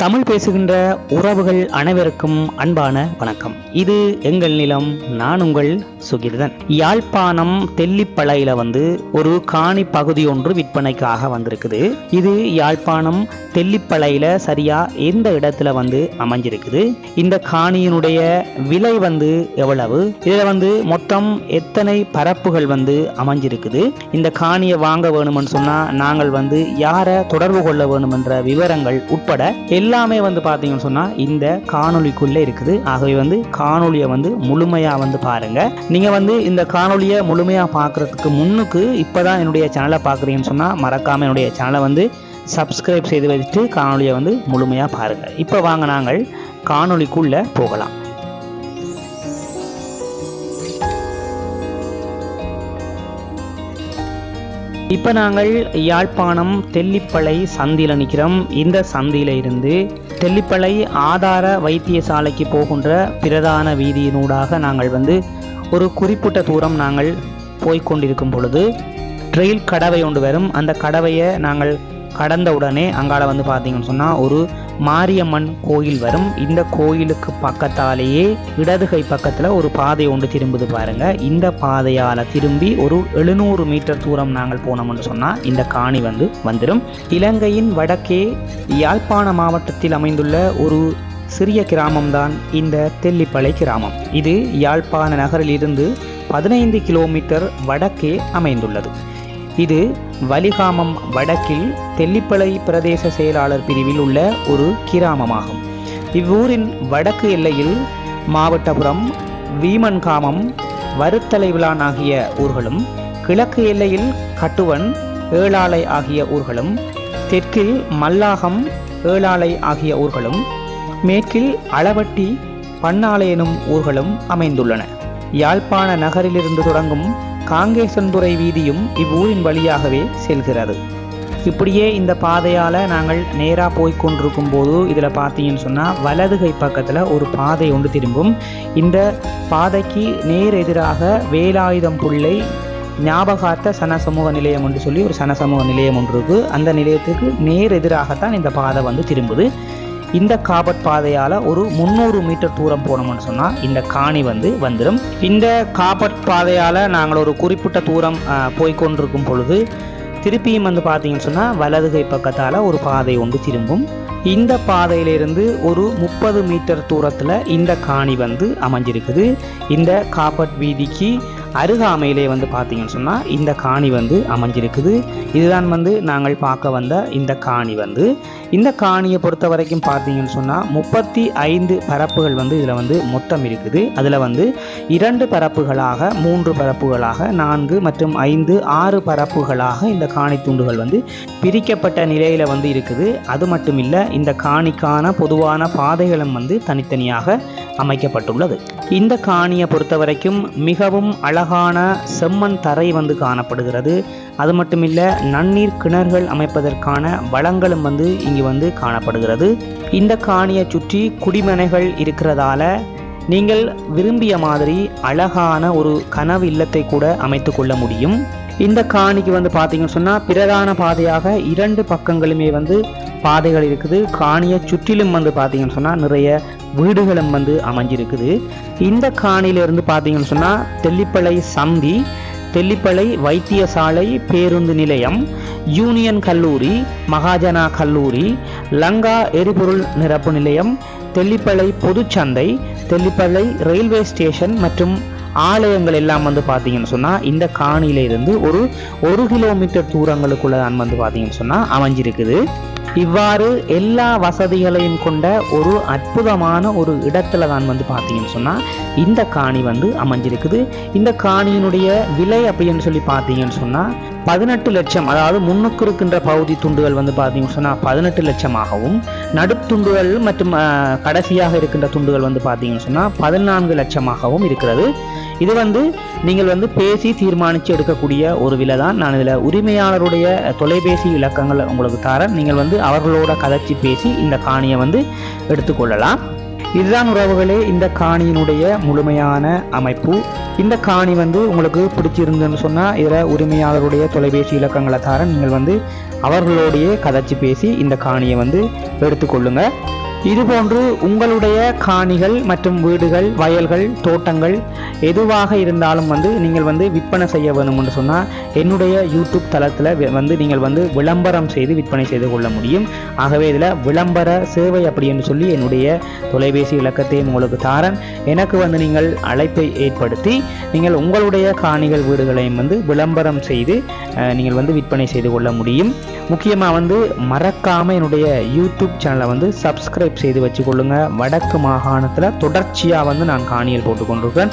தமிழ் பேசுகின்ற உறவுகள் அனைவருக்கும் அன்பான வணக்கம். இது எங்கள் நிலம் நான் உங்கள் சுகிர்தன். யாழ்ப்பாணம் தெல்லிப்பளையில வந்து ஒரு காணி பகுதி ஒன்று விற்பனைக்காக வந்திருக்குது. இது யாழ்ப்பாணம் தெல்லிப்பளையில சரியா எந்த இடத்துல வந்து அமைஞ்சிருக்குது? இந்த காணியினுடைய விலை வந்து எவ்வளவு? இதுல வந்து மொத்தம் எத்தனை பரப்புகள் வந்து அமைஞ்சிருக்குது? இந்த காணியை வாங்க வேணும்னு சொன்னா நாங்கள் வந்து யாரை தொடர்பு கொள்ள வேணும் என்ற விவரங்கள் உட்பட எல்லாமே வந்து பார்த்தீங்கன்னு சொன்னால் இந்த காணொலிக்குள்ளே இருக்குது. ஆகவே வந்து காணொலியை வந்து முழுமையாக வந்து பாருங்கள் நீங்கள் வந்து இந்த காணொலியை முழுமையாக பார்க்கறதுக்கு முன்னுக்கு இப்போ தான் என்னுடைய சேனலை பார்க்குறீங்கன்னு சொன்னால் மறக்காமல் என்னுடைய சேனலை வந்து சப்ஸ்கிரைப் செய்து வச்சுட்டு காணொலியை வந்து முழுமையாக பாருங்கள் இப்போ வாங்க நாங்கள் காணொலிக்குள்ளே போகலாம். இப்போ நாங்கள் யாழ்ப்பாணம் தெல்லிப்பளை சந்தியில் நிற்கிறோம் இந்த சந்தியில் இருந்து தெல்லிப்பளை ஆதார வைத்தியசாலைக்கு போகின்ற பிரதான வீதியினூடாக நாங்கள் வந்து ஒரு குறிப்பிட்ட தூரம் நாங்கள் போய்கொண்டிருக்கும் பொழுது ட்ரெயில் கடவை ஒன்று வரும். அந்த கடவையை நாங்கள் கடந்த உடனே அங்கால வந்து பார்த்தீங்கன்னு சொன்னால் ஒரு மாரியம்மன் கோயில் வரும். இந்த கோயிலுக்கு பக்கத்தாலேயே இடதுகை பக்கத்தில் ஒரு பாதை ஒன்று திரும்புது பாருங்க. இந்த பாதையால் திரும்பி ஒரு எழுநூறு மீட்டர் தூரம் நாங்கள் போனோம்னு சொன்னால் இந்த காணி வந்து வந்துடும் இலங்கையின் வடக்கே யாழ்ப்பாண மாவட்டத்தில் அமைந்துள்ள ஒரு சிறிய கிராமம்தான் இந்த தெல்லிப்பளை கிராமம். இது யாழ்ப்பாண நகரிலிருந்து பதினைந்து கிலோமீட்டர் வடக்கே அமைந்துள்ளது. இது வலிகாமம் வடக்கில் தெல்லிப்பளை பிரதேச செயலாளர் பிரிவில் உள்ள ஒரு கிராமமாகும். இவ்வூரின் வடக்கு எல்லையில் மாவட்டபுரம் வீமன்காமம் வருத்தலை விழான் ஆகிய ஊர்களும் கிழக்கு எல்லையில் கட்டுவன் ஏழாலை ஆகிய ஊர்களும் தெற்கில் மல்லாகம் ஏழாலை ஆகிய ஊர்களும் மேற்கில் அளவட்டி பன்னாலை எனும் ஊர்களும் அமைந்துள்ளன. யாழ்ப்பாண நகரிலிருந்து தொடங்கும் காங்கேசன்துறை வீதியும் இவ்வூரின் வழியாகவே செல்கிறது. இப்படியே இந்த பாதையால் நாங்கள் நேராக போய் கொண்டிருக்கும் போது இதில் பார்த்தீங்கன்னு சொன்னால் வலது கை பக்கத்தில் ஒரு பாதை ஒன்று திரும்பும். இந்த பாதைக்கு நேர் எதிராக வேலாயுதம் புள்ளை ஞாபகார்த்த சனசமூக நிலையம் என்று சொல்லி ஒரு சன சமூக நிலையம் ஒன்று இருக்குது அந்த நிலையத்துக்கு நேர் எதிராகத்தான் இந்த பாதை வந்து திரும்புது. இந்த காபட் பாதையால் ஒரு முந்நூறு மீட்டர் தூரம் போனோம்னு சொன்னால் இந்த காணி வந்து வந்துடும் இந்த காபட் பாதையால் நாங்கள் ஒரு குறிப்பிட்ட தூரம் போய்கொண்டிருக்கும் பொழுது திருப்பியும் வந்து பார்த்தீங்கன்னு சொன்னால் வலதுகை பக்கத்தால் ஒரு பாதை ஒன்று திரும்பும். இந்த பாதையிலிருந்து ஒரு முப்பது மீட்டர் தூரத்தில் இந்த காணி வந்து அமைஞ்சிருக்குது. இந்த காப்பட் வீதிக்கு அருகாமையிலே வந்து பார்த்தீங்கன்னு சொன்னால் இந்த காணி வந்து அமைஞ்சிருக்குது. இதுதான் வந்து நாங்கள் பார்க்க வந்த இந்த காணி வந்து. இந்த காணியை பொறுத்த வரைக்கும் பார்த்தீங்கன்னு சொன்னால் முப்பத்தி ஐந்து பரப்புகள் வந்து இதில் வந்து மொத்தம் இருக்குது. அதில் வந்து இரண்டு பரப்புகளாக மூன்று பரப்புகளாக நான்கு மற்றும் ஐந்து ஆறு பரப்புகளாக இந்த காணி துண்டுகள் வந்து பிரிக்கப்பட்ட நிலையில் வந்து இருக்குது. அது மட்டும் இல்லை இந்த காணிக்கான பொதுவான பாதைகளும் வந்து தனித்தனியாக அமைக்கப்பட்டுள்ளது. இந்த காணியை பொறுத்த வரைக்கும் மிகவும் அழகான செம்மண் தரை வந்து காணப்படுகிறது. அது மட்டும் இல்லை நன்னீர் கிணறுகள் அமைப்பதற்கான வளங்களும் வந்து இங்கு வந்து காணப்படுகிறது. இந்த காணியை சுற்றி குடிமனைகள் இருக்கிறதால நீங்கள் விரும்பிய மாதிரி அழகான ஒரு கனவு இல்லத்தை கூட அமைத்து கொள்ள முடியும். இந்த காணிக்கு வந்து பார்த்தீங்கன்னு சொன்னால் பிரதான பாதையாக இரண்டு பக்கங்களுமே வந்து பாதைகள் இருக்குது. காணியை சுற்றிலும் வந்து பார்த்தீங்கன்னு சொன்னால் நிறைய வீடுகளும் வந்து அமைஞ்சிருக்குது. இந்த காணியிலிருந்து பார்த்தீங்கன்னு சொன்னால் தெல்லிப்பளை சந்தி தெல்லிப்பளை வைத்தியசாலை பேருந்து நிலையம் யூனியன் கல்லூரி மகாஜனா கல்லூரி லங்கா எரிபொருள் நிரப்பு நிலையம் தெல்லிப்பளை பொதுச்சந்தை தெல்லிப்பளை ரயில்வே ஸ்டேஷன் மற்றும் ஆலயங்கள் எல்லாம் வந்து பார்த்தீங்கன்னு சொன்னால் இந்த காணியில இருந்து ஒரு ஒரு கிலோமீட்டர் தூரங்களுக்குள்ள தான் வந்து பார்த்தீங்கன்னு சொன்னால் அமைஞ்சிருக்குது. இவ்வாறு எல்லா வசதிகளையும் கொண்ட ஒரு அற்புதமான ஒரு இடத்துல தான் வந்து பார்த்தீங்கன்னு சொன்னால் இந்த காணி வந்து அமைஞ்சிருக்குது. இந்த காணியினுடைய விலை அப்படின்னு சொல்லி பார்த்தீங்கன்னு சொன்னால் பதினெட்டு லட்சம் அதாவது முன்னுக்கு இருக்கின்ற பகுதி துண்டுகள் வந்து பார்த்தீங்கன்னு சொன்னால் பதினெட்டு லட்சமாகவும் நடுத்துண்டுகள் மற்றும் கடைசியாக இருக்கின்ற துண்டுகள் வந்து பார்த்தீங்கன்னு சொன்னால் பதினான்கு லட்சமாகவும் இருக்கிறது. இது வந்து நீங்கள் வந்து பேசி தீர்மானித்து எடுக்கக்கூடிய ஒரு விலை தான் நான் இதில் உரிமையாளருடைய தொலைபேசி இலக்கங்கள் உங்களுக்கு தரேன். நீங்கள் வந்து அவர்களோட கதைச்சி பேசி இந்த காணியை வந்து எடுத்துக்கொள்ளலாம். இதுதான் உறவுகளே இந்த காணியினுடைய முழுமையான அமைப்பு. இந்த காணி வந்து உங்களுக்கு பிடிச்சிருந்துன்னு சொன்னால் இதில் உரிமையாளருடைய தொலைபேசி இலக்கங்களை தர நீங்கள் வந்து அவர்களோடையே கதைச்சி பேசி இந்த காணியை வந்து எடுத்துக்கொள்ளுங்கள் இதுபோன்று உங்களுடைய காணிகள் மற்றும் வீடுகள் வயல்கள் தோட்டங்கள் எதுவாக இருந்தாலும் வந்து நீங்கள் வந்து விற்பனை செய்ய வேணும்னு சொன்னால் என்னுடைய யூடியூப் தளத்தில் வந்து நீங்கள் வந்து விளம்பரம் செய்து விற்பனை செய்து கொள்ள முடியும். ஆகவே இதில் விளம்பர சேவை அப்படின்னு சொல்லி என்னுடைய தொலைபேசி இலக்கத்தையும் உங்களுக்கு தாரன். எனக்கு வந்து நீங்கள் அழைப்பை ஏற்படுத்தி நீங்கள் உங்களுடைய காணிகள் வீடுகளையும் வந்து விளம்பரம் செய்து நீங்கள் வந்து விற்பனை செய்து கொள்ள முடியும். முக்கியமாக வந்து மறக்காமல் என்னுடைய யூடியூப் சேனலை வந்து சப்ஸ்கிரைப் செய்து வச்சுக்கொள்ளுங்க. வடக்கு மாகாணத்தில் தொடர்ச்சியாக வந்து நான் காணியல் போட்டுக்கொண்டிருக்கேன்.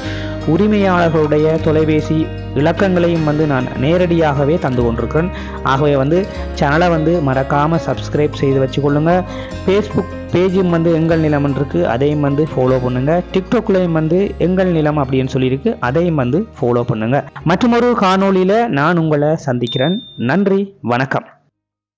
உரிமையாளர்களுடைய தொலைபேசி இலக்கங்களையும் வந்து நான் நேரடியாகவே தந்து கொண்டிருக்கிறேன். ஆகவே வந்து சேனலை வந்து மறக்காமல் சப்ஸ்கிரைப் செய்து வச்சுக்கொள்ளுங்க. ஃபேஸ்புக் பேஜும் வந்து எங்கள் நிலம் இருக்கு. அதையும் வந்து ஃபாலோ பண்ணுங்க. டிக்டாக்லையும் வந்து எங்கள் நிலம் அப்படின்னு சொல்லியிருக்கு. அதையும் வந்து ஃபாலோ பண்ணுங்க. மற்றொரு காணொளியில் நான் உங்களை சந்திக்கிறேன். நன்றி. வணக்கம்.